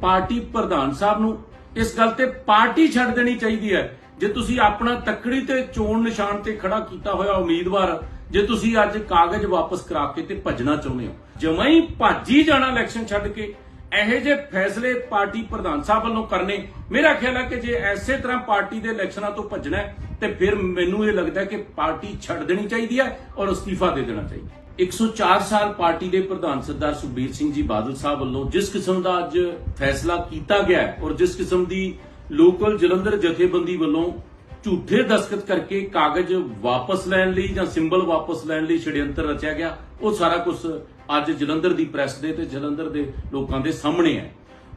Party ਪ੍ਰਧਾਨ ਸਾਹਿਬ ਨੂੰ ਇਸ ਗੱਲ ਤੇ ਪਾਰਟੀ ਛੱਡ ਦੇਣੀ ਚਾਹੀਦੀ ਹੈ। ਜੇ ਤੁਸੀਂ ਆਪਣਾ ਤੱਕੜੀ ਤੇ ਚੋਣ ਨਿਸ਼ਾਨ ਤੇ ਖੜਾ ਕੀਤਾ ਹੋਇਆ ਉਮੀਦਵਾਰ, ਜੇ ਤੁਸੀਂ ਅੱਜ ਕਾਗਜ਼ ਵਾਪਸ ਕਰਾ ਕੇ ਤੇ ਭੱਜਣਾ ਚਾਹੁੰਦੇ ਹੋ। ਜਮਾਂ ਹੀ ਭੱਜੀ ਜਾਣਾ ਇਲੈਕਸ਼ਨ ਛੱਡ ਕੇ। ਇਹੋ ਜਿਹੇ ਫੈਸਲੇ ਪਾਰਟੀ ਪ੍ਰਧਾਨ ਸਾਹਿਬ ਵੱਲੋਂ ਕਰਨੇ, ਮੇਰਾ ਖਿਆਲ ਹੈ ਕਿ ਜੇ ਐਸੇ ਤਰ੍ਹਾਂ ਪਾਰਟੀ ਦੇ ਇਲੈਕਸ਼ਨਾਂ ਤੋਂ ਭੱਜਣਾ ਤੇ ਫਿਰ ਮੈਨੂੰ ਇਹ ਲੱਗਦਾ ਕਿ ਪਾਰਟੀ ਛੱਡ ਦੇਣੀ ਚਾਹੀਦੀ ਹੈ ਔਰ ਅਸਤੀਫਾ ਦੇ ਦੇਣਾ ਚਾਹੀਦਾ 104 ਸਾਲ ਪਾਰਟੀ ਦੇ ਪ੍ਰਧਾਨ ਸਰਦਾਰ ਸੁਖਬੀਰ ਸਿੰਘ ਜੀ ਬਾਦਲ ਸਾਹਿਬ ਵੱਲੋਂ ਜਿਸ ਕਿਸਮ ਦਾ ਅੱਜ ਫੈਸਲਾ ਕੀਤਾ ਗਿਆ ਔਰ ਜਿਸ ਕਿਸਮ ਦੀ ਲੋਕਲ ਜਲੰਧਰ ਜਥੇਬੰਦੀ ਵੱਲੋਂ ਝੂਠੇ ਦਸਖਤ ਕਰਕੇ ਕਾਗਜ਼ ਵਾਪਸ ਲੈਣ ਲਈ ਜਾਂ ਸਿੰਬਲ ਵਾਪਸ ਲੈਣ ਲਈ ਛੜਯੰਤਰ ਰਚਿਆ ਗਿਆ, ਉਹ ਸਾਰਾ ਕੁਝ ਅੱਜ ਜਲੰਧਰ ਦੀ ਪ੍ਰੈਸ ਦੇ ਤੇ ਜਲੰਧਰ ਦੇ ਲੋਕਾਂ ਦੇ ਸਾਹਮਣੇ ਹੈ।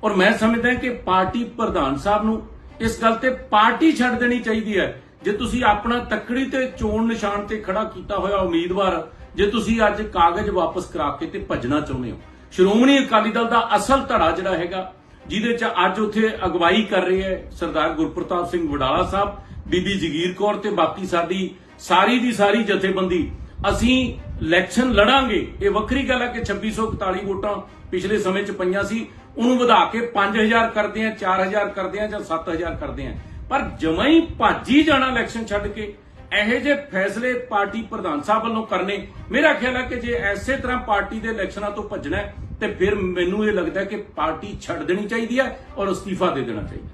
ਔਰ ਮੈਂ ਸਮਝਦਾ ਕਿ ਪਾਰਟੀ ਪ੍ਰਧਾਨ ਸਾਹਿਬ ਨੂੰ ਇਸ ਗੱਲ ਤੇ ਪਾਰਟੀ ਛੱਡ ਦੇਣੀ ਚਾਹੀਦੀ ਹੈ। ਜੇ ਤੁਸੀਂ ਆਪਣਾ ਤੱਕੜੀ ਤੇ ਚੋਣ ਨਿਸ਼ਾਨ ਤੇ ਖੜਾ ਕੀਤਾ ਹੋਇਆ ਉਮੀਦਵਾਰ, ਜੇ ਤੁਸੀਂ ਅੱਜ ਕਾਗਜ਼ ਵਾਪਸ ਕਰਾ ਕੇ ਤੇ ਭੱਜਣਾ ਚਾਹੁੰਦੇ ਹੋ। ਸ਼੍ਰੋਮਣੀ ਅਕਾਲੀ ਦਲ ਦਾ ਅਸਲ ਧੜਾ ਜਿਹੜਾ ਹੈਗਾ, ਜਿਹਦੇ ਚ ਅੱਜ ਉੱਥੇ ਅਗਵਾਈ ਕਰ ਰਹੇ ਹੈ ਸਰਦਾਰ ਗੁਰਪ੍ਰਤਾਪ ਸਿੰਘ ਵਡਾਲਾ ਸਾਹਿਬ, ਬੀਬੀ ਜਗੀਰ ਕੌਰ ਤੇ ਬਾਕੀ ਸਾਡੀ ਸਾਰੀ ਦੀ ਸਾਰੀ ਜਥੇਬੰਦੀ। ਅਸੀਂ ਇਲੈਕਸ਼ਨ ਲੜਾਂਗੇ। ਇਹ ਵੱਖਰੀ ਗੱਲ ਹੈ ਕਿ 2641 ਵੋਟਾਂ ਪਿਛਲੇ ਸਮੇਂ ਚ ਪਈਆਂ ਸੀ। ਉਹਨੂੰ ਵਧਾ ਕੇ 5000 ਕਰਦੇ ਆ 4000 ਕਰਦੇ ਆ ਜਾਂ 7000 ਕਰਦੇ ਆ ਪਰ ਜਮਾਂ ਹੀ ਭਾਜੀ ਜਾਣਾ ਇਲੈਕਸ਼ਨ ਛੱਡ ਕੇ। ਇਹੋ ਜਿਹੇ ਫੈਸਲੇ ਪਾਰਟੀ ਪ੍ਰਧਾਨ ਸਾਹਿਬ ਵੱਲੋਂ ਕਰਨੇ। ਮੇਰਾ ਖਿਆਲ ਹੈ ਕਿ ਜੇ ਐਸੇ ਤਰ੍ਹਾਂ ਪਾਰਟੀ ਦੇ ਇਲੈਕਸ਼ਨਾਂ ਤੋਂ ਭੱਜਣਾ ਤੇ ਫਿਰ ਮੈਨੂੰ ਇਹ ਲੱਗਦਾ ਕਿ ਪਾਰਟੀ ਛੱਡ ਦੇਣੀ ਚਾਹੀਦੀ ਹੈ ਔਰ ਅਸਤੀਫਾ ਦੇ ਦੇਣਾ ਚਾਹੀਦਾ